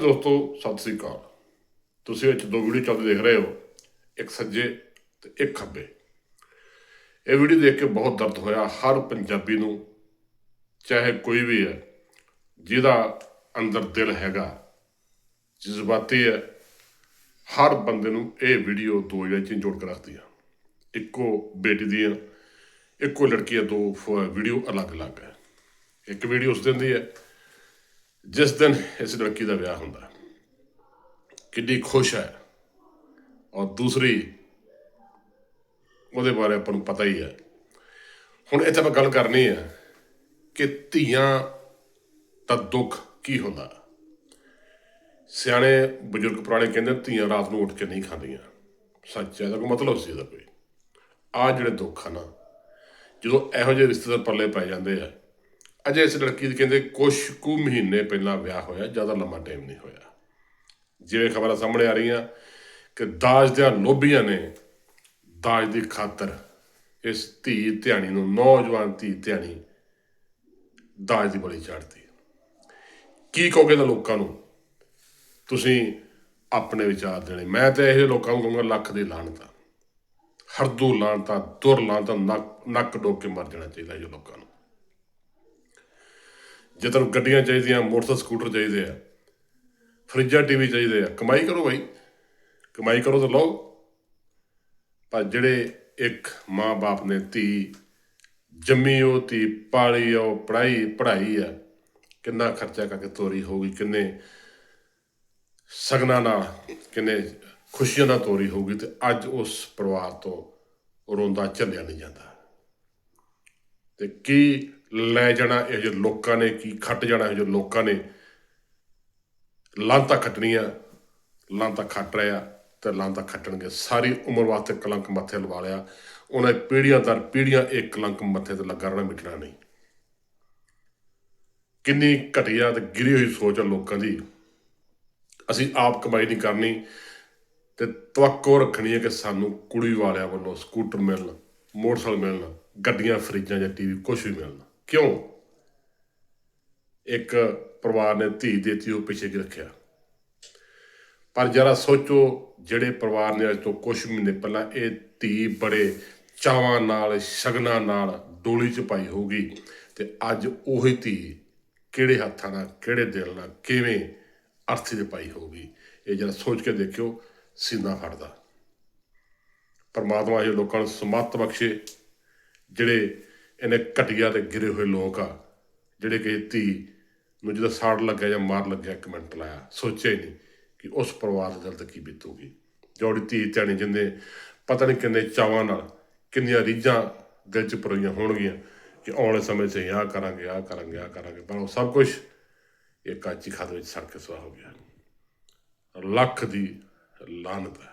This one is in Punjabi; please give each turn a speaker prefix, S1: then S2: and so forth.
S1: ਦੋਸਤੋ, ਸਤਿ ਸ੍ਰੀ ਅਕਾਲ। ਤੁਸੀਂ ਵਿੱਚ ਦੋ ਵੀਡੀਓ ਚੱਲਦੇ ਦੇਖ ਰਹੇ ਹੋ। ਇੱਕ ਸੱਜੇ ਤੇ ਇੱਕ ਖੱਬੇ। ਇਹ ਵੀਡੀਓ ਦੇਖ ਕੇ ਬਹੁਤ ਦਰਦ ਹੋਇਆ। ਹਰ ਪੰਜਾਬੀ ਨੂੰ, ਚਾਹੇ ਕੋਈ ਵੀ ਹੈ, ਜਿਹਦਾ ਅੰਦਰ ਦਿਲ ਹੈਗਾ, ਜਜ਼ਬਾਤੀ ਹੈ, ਹਰ ਬੰਦੇ ਨੂੰ ਇਹ ਵੀਡੀਓ ਦੋ ਜਿਹੜੇ ਚ ਜੋੜ ਕੇ ਰੱਖਦੀ ਆ। ਇੱਕੋ ਬੇਟੀ ਦੀਆਂ ਇੱਕੋ ਲੜਕੀ ਆ ਦੋ ਫ- ਵੀਡੀਓ ਅਲੱਗ-ਅਲੱਗ ਹੈ। ਇੱਕ ਵੀਡੀਓ ਉਸ ਦਿਨ ਦੀ ਹੈ ਜਿਸ ਦਿਨ ਇਸ ਲੜਕੀ ਦਾ ਵਿਆਹ ਹੁੰਦਾ ਕਿੰਨੀ ਖੁਸ਼ ਹੈ ਔਰ ਦੂਸਰੀ, ਉਹਦੇ ਬਾਰੇ ਆਪਾਂ ਨੂੰ ਪਤਾ ਹੀ ਹੈ। ਹੁਣ ਇੱਥੇ ਆਪਾਂ ਗੱਲ ਕਰਨੀ ਹੈ ਕਿ ਧੀਆਂ ਦਾ ਦੁੱਖ ਕੀ ਹੁੰਦਾ ਸਿਆਣੇ ਬਜ਼ੁਰਗ ਪੁਰਾਣੇ ਕਹਿੰਦੇ ਧੀਆਂ ਰਾਤ ਨੂੰ ਉੱਠ ਕੇ ਨਹੀਂ ਖਾਂਦੀਆਂ। ਸੱਚ ਹੈ, ਇਹਦਾ ਕੋਈ ਮਤਲਬ ਸੀ ਇਹਦਾ ਕੋਈ? ਆ ਜਿਹੜੇ ਦੁੱਖ ਆ ਨਾ, ਜਦੋਂ ਇਹੋ ਜਿਹੇ ਰਿਸ਼ਤੇਦਾਰ ਪੱਲੇ ਪੈ ਜਾਂਦੇ ਆ ਅਜੇ ਇਸ ਲੜਕੀ ਦੇ ਕਹਿੰਦੇ ਕੁਝ ਕੁ ਮਹੀਨੇ ਪਹਿਲਾਂ ਵਿਆਹ ਹੋਇਆ ਜ਼ਿਆਦਾ ਲੰਮਾ ਟਾਈਮ ਨਹੀਂ ਹੋਇਆ। ਜਿਵੇਂ ਖਬਰਾਂ ਸਾਹਮਣੇ ਆ ਰਹੀਆਂ ਕਿ ਦਾਜ ਦੇ ਲੋਭੀਆਂ ਨੇ ਦਾਜ ਦੀ ਖਾਤਰ ਇਸ ਧੀ ਧਿਆਣੀ ਨੂੰ ਨੌਜਵਾਨ ਧੀ ਧਿਆਣੀ ਦਾਜ ਦੀ ਬਲੀ ਚੜ੍ਹਦੀ ਕੀ ਕਹੋਗੇ ਤਾਂ ਲੋਕਾਂ ਨੂੰ? ਤੁਸੀਂ ਆਪਣੇ ਵਿਚਾਰ ਦੇਣੇ। ਮੈਂ ਤਾਂ ਇਹ ਲੋਕਾਂ ਨੂੰ ਕਹੂੰਗਾ ਲੱਖ ਦੀ ਲਾਹਨਤ ਆ। ਹਰਦੂ ਲਾਹਨਤ ਆ ਦੁਰ ਲਾਹਨਤ ਆ, ਨੱਕ ਨੱਕ ਡੋਕ ਕੇ ਮਰ ਜਾਣਾ ਚਾਹੀਦਾ ਇਹ ਲੋਕਾਂ ਨੂੰ। ਜੇ ਤੁਹਾਨੂੰ ਗੱਡੀਆਂ ਚਾਹੀਦੀਆਂ, ਮੋਟਰਸਾਈਕਲ, ਸਕੂਟਰ ਚਾਹੀਦੇ ਆ, ਫਰਿੱਜਾਂ ਟੀਵੀ ਚਾਹੀਦੇ ਆ, ਕਮਾਈ ਕਰੋ ਭਾਈ ਕਮਾਈ ਕਰੋ ਤਾਂ ਲਓ। ਪਰ ਜਿਹੜੇ ਇੱਕ ਮਾਂ-ਬਾਪ ਨੇ ਧੀ, ਜੰਮੀ ਉਹ ਧੀ, ਪਾਲੀ ਉਹ ਪੜਾਈ ਪੜਾਈ ਆ, ਕਿੰਨਾ ਖਰਚਾ ਕਰਕੇ ਤੋਰੀ ਹੋਊਗੀ, ਕਿੰਨੇ ਸਗਨਾਂ ਨਾਲ, ਕਿੰਨੇ ਖੁਸ਼ੀਆਂ ਨਾਲ ਤੋਰੀ ਹੋਊਗੀ ਤੇ ਅੱਜ ਉਸ ਪਰਿਵਾਰ ਤੋਂ ਰੋਂਦਾ ਝੱਲਿਆ ਨਹੀਂ ਜਾਂਦਾ। ਤੇ ਕੀ ਲੈ ਜਾਣਾ, ਇਹ ਜਿਹੇ ਲੋਕਾਂ ਨੇ ਕੀ ਖੱਟ ਜਾਣਾ, ਇਹ ਜਿਹੇ ਲੋਕਾਂ ਨੇ। ਲਾਂਤਾ ਖੱਟਣੀਆਂ, ਲਾਂਤਾ ਖੱਟ ਰਿਆ ਤੇ ਲਾਂਤਾ ਖੱਟਣਗੇ। ਸਾਰੀ ਉਮਰ ਵਾਸਤੇ ਕਲੰਕ ਮੱਥੇ ਲਵਾ ਲਿਆ। ਉਹਨਾਂ ਪੀੜੀਆਂ ਦਰ ਪੀੜੀਆਂ ਇਹ ਕਲੰਕ ਮੱਥੇ ਤੇ ਲੱਗਾ ਰਹਿਣਾ, ਮਿਟਣਾ ਨਹੀਂ। ਕਿੰਨੀ ਘਟੀਆ ਤੇ ਗਿਰੀ ਹੋਈ ਸੋਚ ਆ ਲੋਕਾਂ ਦੀ। ਅਸੀਂ ਆਪ ਕਮਾਈ ਨਹੀਂ ਕਰਨੀ ਤੇ ਤਵੱਕੋ ਰੱਖਣੀ ਹੈ ਕਿ ਸਾਨੂੰ ਕੁੜੀ ਵਾਲਿਆਂ ਵੱਲੋਂ ਸਕੂਟਰ ਮਿਲਣ, ਮੋਟਰਸਾਈਕਲ ਮਿਲਣ, ਗੱਡੀਆਂ, ਫਰਿੱਜਾਂ ਜਾਂ ਟੀਵੀ ਕੁਝ ਵੀ ਮਿਲਣਾ। ਕਿਉਂ ਇੱਕ ਪਰਿਵਾਰ ਨੇ ਧੀ ਦੇਤੀ ਉਹ ਪਿੱਛੇ ਕੀ ਰੱਖਿਆ? ਪਰ ਜਰਾ ਸੋਚੋ, ਜਿਹੜੇ ਪਰਿਵਾਰ ਨੇ ਅੱਜ ਤੋਂ ਕੁਝ ਮਹੀਨੇ ਪਹਿਲਾਂ ਇਹ ਧੀ ਬੜੇ ਚਾਵਾਂ ਨਾਲ, ਸ਼ਗਨਾਂ ਨਾਲ ਡੋਲੀ ਚ ਪਾਈ ਹੋਊਗੀ ਤੇ ਅੱਜ ਉਹੀ ਧੀ ਕਿਹੜੇ ਹੱਥਾਂ ਨਾਲ, ਕਿਹੜੇ ਦਿਲ ਨਾਲ, ਕਿਵੇਂ ਅਰਥੀ ਦੇ ਪਾਈ ਹੋਊਗੀ? ਇਹ ਜਰਾ ਸੋਚ ਕੇ ਦੇਖਿਓ, ਸੀਨਾ ਫੜਦਾ। ਪਰਮਾਤਮਾ ਇਹ ਲੋਕਾਂ ਨੂੰ ਸਮੱਤ ਬਖਸ਼ੇ, ਜਿਹੜੇ ਇਹਨੇ ਘਟੀਆ ਤੇ ਗਿਰੇ ਹੋਏ ਲੋਕ ਆ, ਜਿਹੜੇ ਕਿ ਧੀ ਨੂੰ ਜਦੋਂ ਸਾੜ ਲੱਗਿਆ ਜਾਂ ਮਾਰ ਲੱਗਿਆ, ਇੱਕ ਮਿੰਟ ਲਾਇਆ। ਸੋਚਿਆ ਹੀ ਨਹੀਂ ਕਿ ਉਸ ਪਰਿਵਾਰ ਦੇ ਦਿਲ ਕੀ ਬੀਤੂਗੀ। ਜੋੜੀ ਧੀ ਧਿਆਣੀ ਜਿੰਦੇ ਪਤਾ ਨਹੀਂ ਕਿੰਨੇ ਚਾਵਾਂ ਨਾਲ ਕਿੰਨੀਆਂ ਰੀਝਾਂ ਦਿਲ 'ਚ ਪਰੋਈਆਂ ਹੋਣਗੀਆਂ ਕਿ ਆਉਣ ਵਾਲੇ ਸਮੇਂ 'ਚ ਆਹ ਕਰਾਂਗੇ ਆਹ ਕਰਾਂਗੇ ਆਹ ਕਰਾਂਗੇ। ਪਰ ਉਹ ਸਭ ਕੁਝ ਇਹ ਕਾਚੀ ਖਾਦ ਵਿੱਚ ਸੜ ਕੇ ਸੁਆਹ ਹੋ ਗਿਆ। ਲੱਖ ਦੀ ਲਾਨਤ ਹੈ।